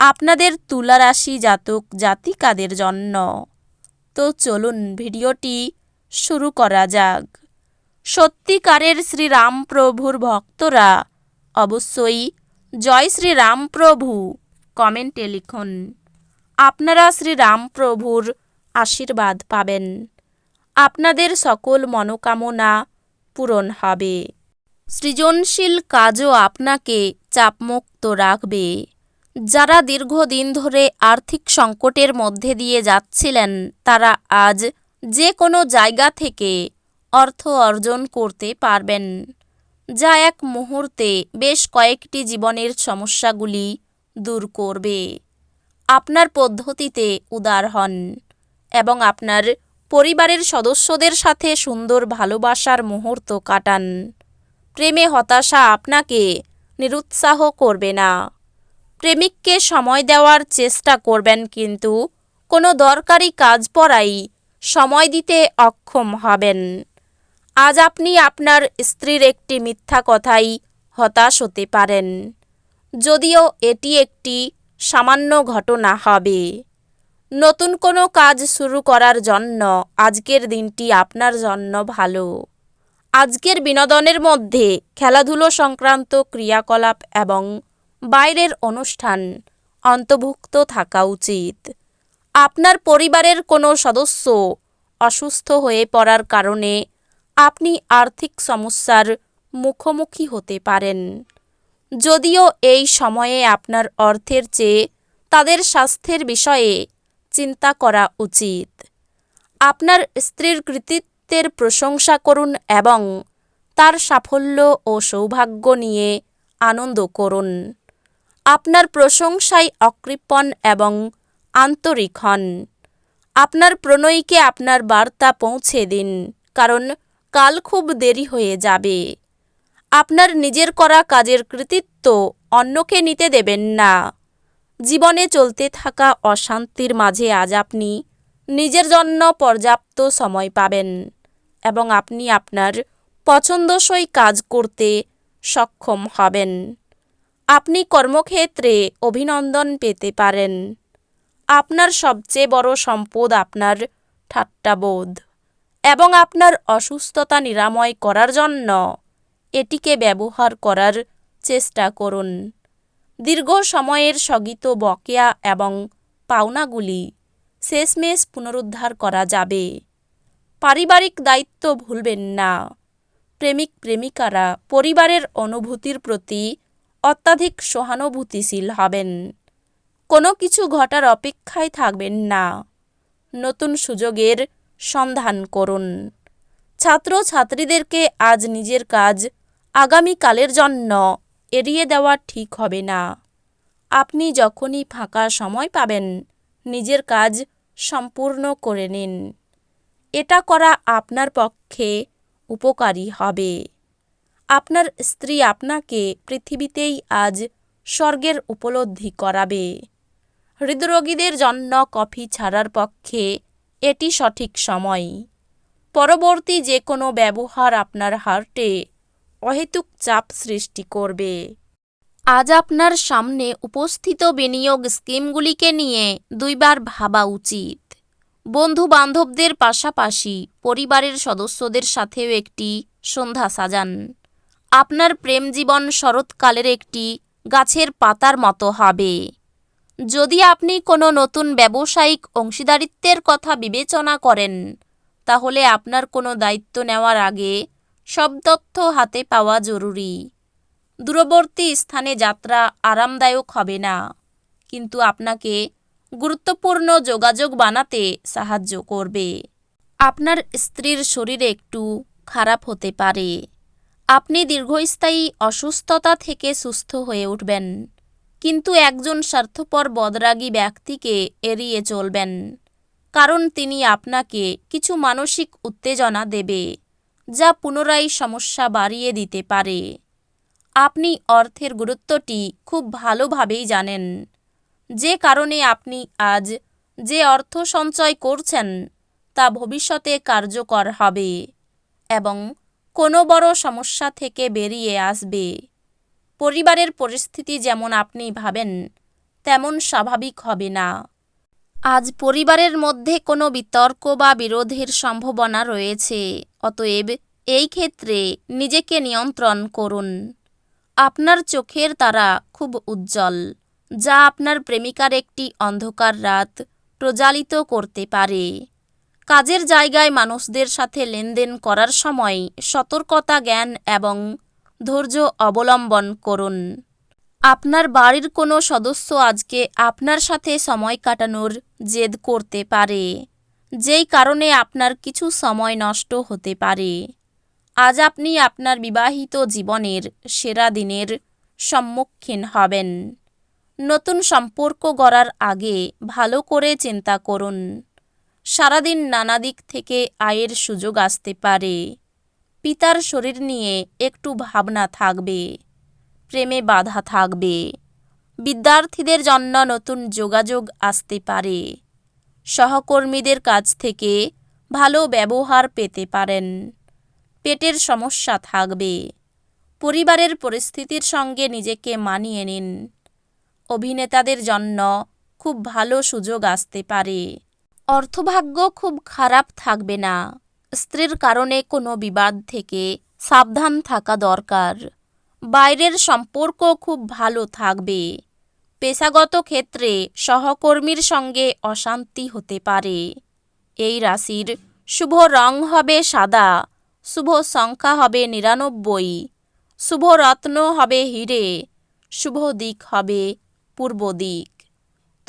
আপনাদের তুলা রাশি জাতক জাতিকাদের জন্য। তো চলুন ভিডিওটি শুরু করা যাক। সত্যিকারের শ্রীরামপ্রভুর ভক্তরা অবশ্যই জয় শ্রীরামপ্রভু কমেন্টে লিখুন। আপনারা শ্রীরামপ্রভুর আশীর্বাদ পাবেন। আপনাদের সকল মনোকামনা পূরণ হবে। সৃজনশীল কাজও আপনাকে চাপমুক্ত রাখবে। যারা দীর্ঘদিন ধরে আর্থিক সংকটের মধ্যে দিয়ে যাচ্ছিলেন, তারা আজ যে কোনো জায়গা থেকে অর্থ অর্জন করতে পারবেন। যা এক মুহূর্তে বেশ কয়েকটি জীবনের সমস্যাগুলি দূর করবে। আপনার পদ্ধতিতে উদার হন এবং আপনার পরিবারের সদস্যদের সাথে সুন্দর ভালোবাসার মুহূর্ত কাটান। প্রেমে হতাশা আপনাকে নিরুৎসাহ করবে না। প্রেমিককে সময় দেওয়ার চেষ্টা করবেন কিন্তু কোনো দরকারি কাজ পড়াই সময় দিতে অক্ষম হবেন। আজ আপনি আপনার স্ত্রীর একটি মিথ্যা কথাই হতাশ হতে পারেন। যদিও এটি একটি সামান্য ঘটনা হবে। নতুন কোনো কাজ শুরু করার জন্য আজকের দিনটি আপনার জন্য ভালো। আজকের বিনোদনের মধ্যে খেলাধুলো সংক্রান্ত ক্রিয়াকলাপ এবং বাইরের অনুষ্ঠান, অন্তর্ভুক্ত থাকা উচিত। আপনার পরিবারের কোনো সদস্য অসুস্থ হয়ে পড়ার কারণে আপনি আর্থিক সমস্যার মুখোমুখি হতে পারেন। যদিও এই সময়ে আপনার অর্থের চেয়ে তাদের স্বাস্থ্যের বিষয়ে চিন্তা করা উচিত। আপনার স্ত্রীর কৃতিত্বের প্রশংসা করুন এবং তার সাফল্য ও সৌভাগ্য নিয়ে আনন্দ করুন। আপনার প্রশংসায় অকৃপণ এবং আন্তরিক হন। আপনার প্রণয়ীকে আপনার বার্তা পৌঁছে দিন, কারণ কাল খুব দেরি হয়ে যাবে। আপনার নিজের করা কাজের কৃতিত্ব অন্যকে নিতে দেবেন না। জীবনে চলতে থাকা অশান্তির মাঝে আজ আপনি নিজের জন্য পর্যাপ্ত সময় পাবেন এবং আপনি আপনার পছন্দসই কাজ করতে সক্ষম হবেন। আপনি কর্মক্ষেত্রে অভিনন্দন পেতে পারেন। আপনার সবচেয়ে বড় সম্পদ আপনার ঠাট্টাবোধ এবং আপনার অসুস্থতা নিরাময় করার জন্য। এটিকে ব্যবহার করার চেষ্টা করুন। দীর্ঘ সময়ের স্থগিত বকেয়া এবং পাওনাগুলি শেষমেশ পুনরুদ্ধার করা যাবে। পারিবারিক দায়িত্ব ভুলবেন না। প্রেমিক প্রেমিকারা পরিবারের অনুভূতির প্রতি অত্যাধিক সহানুভূতিশীল হবেন। কোনো কিছু ঘটার অপেক্ষায় থাকবেন না। নতুন সুযোগের সন্ধান করুন। ছাত্র ছাত্রীদেরকে আজ নিজের কাজ আগামীকালের জন্য এড়িয়ে দেওয়া ঠিক হবে না। আপনি যখনই ফাঁকা সময় পাবেন, নিজের কাজ সম্পূর্ণ করে নিন। এটা করা আপনার পক্ষে উপকারী হবে। আপনার স্ত্রী আপনাকে পৃথিবীতেই আজ স্বর্গের উপলব্ধি করাবে। হৃদরোগীদের জন্য কফি ছাড়ার পক্ষে এটি সঠিক সময়। পরবর্তী যে কোনো ব্যবহার আপনার হার্টে অহেতুক চাপ সৃষ্টি করবে। আজ আপনার সামনে উপস্থিত বিনিয়োগ স্কিমগুলিকে নিয়ে দুইবার ভাবা উচিত। বন্ধু বান্ধবদের পাশাপাশি পরিবারের সদস্যদের সাথেও একটি সন্ধ্যা সাজান। আপনার প্রেম জীবন শরৎকালের একটি গাছের পাতার মতো হবে। যদি আপনি কোনো নতুন ব্যবসায়িক অংশীদারিত্বের কথা বিবেচনা করেন, তাহলে আপনার কোনো দায়িত্ব নেওয়ার আগে সব তথ্য হাতে পাওয়া জরুরি। দূরবর্তী স্থানে যাত্রা আরামদায়ক হবে না, কিন্তু আপনাকে গুরুত্বপূর্ণ যোগাযোগ বানাতে সাহায্য করবে। আপনার স্ত্রীর শরীর একটু খারাপ হতে পারে। আপনি দীর্ঘস্থায়ী অসুস্থতা থেকে সুস্থ হয়ে উঠবেন। কিন্তু একজন স্বার্থপর বদরাগী ব্যক্তিকে এড়িয়ে চলবেন। কারণ তিনি আপনাকে কিছু মানসিক উত্তেজনা দেবে, যা পুনরায় সমস্যা বাড়িয়ে দিতে পারে। আপনি অর্থের গুরুত্বটি খুব ভালোভাবেই জানেন। যে কারণে আপনি আজ যে অর্থ সঞ্চয় করছেন, তা ভবিষ্যতে কার্যকর হবে এবং কোনো বড় সমস্যা থেকে বেরিয়ে আসবে। পরিবারের পরিস্থিতি যেমন আপনি ভাবেন, তেমন স্বাভাবিক হবে না। আজ পরিবারের মধ্যে কোনো বিতর্ক বা বিরোধের সম্ভাবনা রয়েছে, অতএব এই ক্ষেত্রে নিজেকে নিয়ন্ত্রণ করুন। আপনার চোখের তারা খুব উজ্জ্বল, যা আপনার প্রেমিকার একটি অন্ধকার রাত প্রজ্বালিত করতে পারে। কাজের জায়গায় মানুষদের সাথে লেনদেন করার সময় সতর্কতা, জ্ঞান এবং ধৈর্য অবলম্বন করুন। আপনার বাড়ির কোনো সদস্য আজকে আপনার সাথে সময় কাটানোর জেদ করতে পারে, যেই কারণে আপনার কিছু সময় নষ্ট হতে পারে। আজ আপনি আপনার বিবাহিত জীবনের সেরা দিনের সম্মুখীন হবেন। নতুন সম্পর্ক গড়ার আগে ভালো করে চিন্তা করুন। সারাদিন নানা দিক থেকে আয়ের সুযোগ আসতে পারে। পিতার শরীর নিয়ে একটু ভাবনা থাকবে, প্রেমে বাধা থাকবে। বিদ্যার্থীদের জন্য নতুন যোগাযোগ আসতে পারে। সহকর্মীদের কাছ থেকে ভালো ব্যবহার পেতে পারেন। পেটের সমস্যা থাকবে। পরিবারের পরিস্থিতির সঙ্গে নিজেকে মানিয়ে নিন। অভিনেতাদের জন্য খুব ভালো সুযোগ আসতে পারে। অর্থভাগ্য খুব খারাপ থাকবে না। স্ত্রীর কারণে কোনো বিবাদ থেকে সাবধান থাকা দরকার। বাইরের সম্পর্ক খুব ভালো থাকবে। পেশাগত ক্ষেত্রে সহকর্মীর সঙ্গে অশান্তি হতে পারে। এই রাশির শুভ রং হবে সাদা, শুভ সংখ্যা হবে নিরানব্বই, শুভ রত্ন হবে হিরে, শুভ দিক হবে পূর্ব দিক।